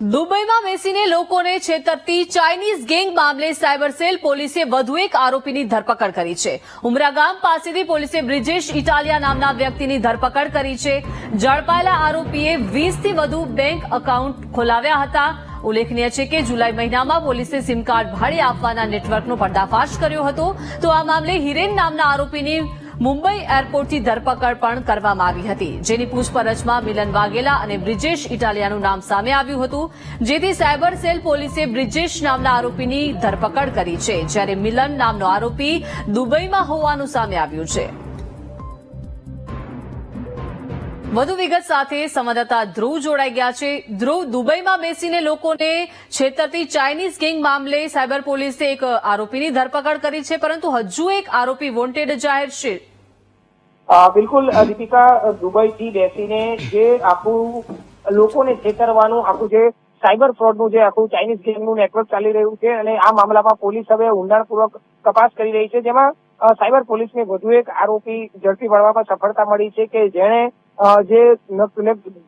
દુબઈમાં બેસીને લોકોને છેતરતી ચાઇનીઝ ગેંગ મામલે સાયબર સેલ પોલીસે વધુ એક આરોપીની ધરપકડ કરી છે. ઉમરા પાસેથી પોલીસે બ્રિજેશ ઇટાલિયા નામના વ્યક્તિની ધરપકડ કરી છે. ઝડપાયેલા આરોપીએ વીસથી વધુ બેંક એકાઉન્ટ ખોલાવ્યા હતા. ઉલ્લેખનીય છે કે જુલાઈ મહિનામાં પોલીસે સિમ કાર્ડ ભાડે આપવાના નેટવર્કનો પર્દાફાશ કર્યો હતો. તો આ મામલે હિરેન નામના આરોપીની મુંબઈ એરપોર્ટથી ધરપકડ પણ કરવામાં આવી હતી, જેની પૂછપરછમાં મિલન વાઘેલા અને બ્રિજેશ ઇટાલિયાનું નામ સામે આવ્યું હતું, જેથી સાયબર સેલ પોલીસે બ્રિજેશ નામના આરોપીની ધરપકડ કરી છે, જ્યારે મિલન નામનો આરોપી દુબઈમાં હોવાનું સામે આવ્યું છે. વધુ વિગત સાથે સંવાદદાતા ધ્રુવ જોડાઈ ગયા છે. ધ્રુવ, દુબઈમાં બેસીને લોકોને છેતરતી ચાઇનીઝ ગેંગ મામલે સાયબર પોલીસે એક આરોપીની ધરપકડ કરી છે, પરંતુ હજુ એક આરોપી વોન્ટેડ જાહેર છે. બિલકુલ દીપિકા દુબઈથી બેસીને જે આખું લોકોને છેતરવાનું, આખું જે સાયબર ફ્રોડનું જે આખું ચાઇનીઝ ગેમનું નેટવર્ક ચાલી રહ્યું છે અને આ મામલામાં પોલીસ હવે ઊંડાણપૂર્વક તપાસ કરી રહી છે, જેમાં સાયબર પોલીસને વધુ એક આરોપી ઝડપી પાડવામાં સફળતા મળી છે કે જેણે જે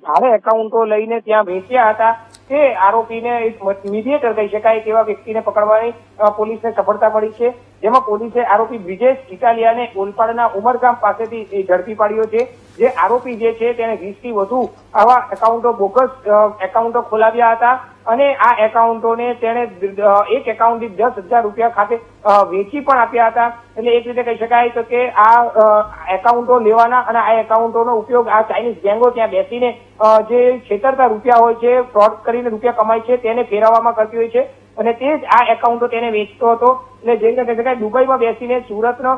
ભારે એકાઉન્ટો લઈને ત્યાં વેચ્યા હતા તે આરોપીને એક મીડિયેટર કહી શકાય તેવા વ્યક્તિને પકડવાની પોલીસને સફળતા મળી છે. જેમાં પોલીસે આરોપી બ્રિજેશ ઇટાલિયાને ઓલપાડના ઉમરગામ પાસેથી ઝડપી પાડ્યો છે. જે આરોપી જે છે તેને વીસથી વધુ આવા એકાઉન્ટો, બોગસ એકાઉન્ટો ખોલાવ્યા હતા અને આ એકાઉન્ટોને તેણે એક એકાઉન્ટથી દસ હજાર રૂપિયા ખાતે વેચી પણ આપ્યા હતા. એટલે એક રીતે કહી શકાય તો કે આ એકાઉન્ટો લેવાના અને આ એકાઉન્ટોનો ઉપયોગ આ ચાઇનીઝ ગેંગો ત્યાં બેસીને જે છેતરતા રૂપિયા હોય છે, ફ્રોડ કરીને રૂપિયા કમાય છે, તેને ફેરવવામાં કરતી હોય છે. અને તે જ આ એકાઉન્ટો તેને વેચતો હતો. એટલે જે રીતે કહી શકાય દુબઈમાં બેસીને સુરતનો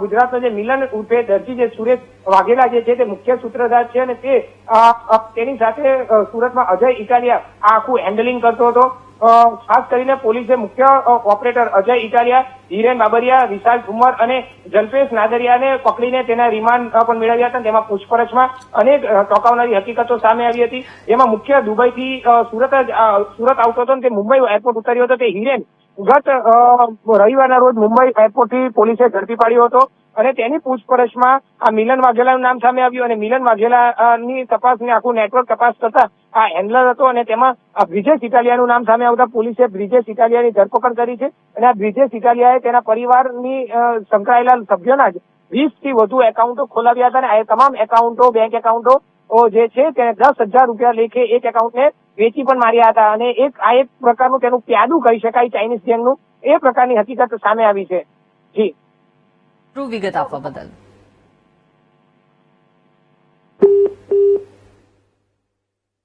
ગુજરાતનો જે મિલન ઉર્ફે દરજી જે સુરેશ વાઘેલા જે છે તે મુખ્ય સૂત્રધાર છે અને તે તેની સાથે સુરતમાં અજય ઇટાલિયા આ આખું હેન્ડલિંગ કરતો હતો. ખાસ કરીને પોલીસે મુખ્ય ઓપરેટર અજય ઇટાલિયા હિરેન બાબરિયા વિશાલ ઠુમર અને જલ્પેશ નાદરિયાને પકડીને તેના રિમાન્ડ પણ મેળવ્યા હતા. તેમાં પૂછપરછમાં અનેક અ, હકીકતો સામે આવી હતી. એમાં મુખ્ય દુબઈથી સુરત જ સુરત આવતો હતો તે મુંબઈ એરપોર્ટ ઉતર્યો હતો. તે હિરેન ગત રવિવારના રોજ મુંબઈ એરપોર્ટથી પોલીસે ઝડપી પાડ્યો હતો. અને તેની પૂછપરછમાં આ મિલન વાઘેલાનું નામ સામે આવ્યું અને મિલન વાઘેલાની તપાસની આખું નેટવર્ક તપાસ કરતા આ હેન્ડલર હતો અને તેમાં આ બ્રિજેશ ઇટાલિયાનું નામ સામે આવતા પોલીસે બ્રિજેશ ઇટાલિયાની ધરપકડ કરી છે અને આ બ્રિજેશ ઇટાલિયાએ તેના પરિવારની સંકળાયેલા સભ્યોના જ વીસથી વધુ એકાઉન્ટો ખોલાવ્યા હતા અને આ તમામ એકાઉન્ટો બેંક એકાઉન્ટો જે છે તેને દસ હજાર રૂપિયા લેખે એક એકાઉન્ટને વેચી પણ માર્યા હતા અને એક, આ એક પ્રકારનું તેનું પ્યાદું કહી શકાય ચાઇનીઝ ગેંગનું એ પ્રકારની હકીકત સામે આવી છે. જી. ધ્રુવ વિગત આપવા બદલ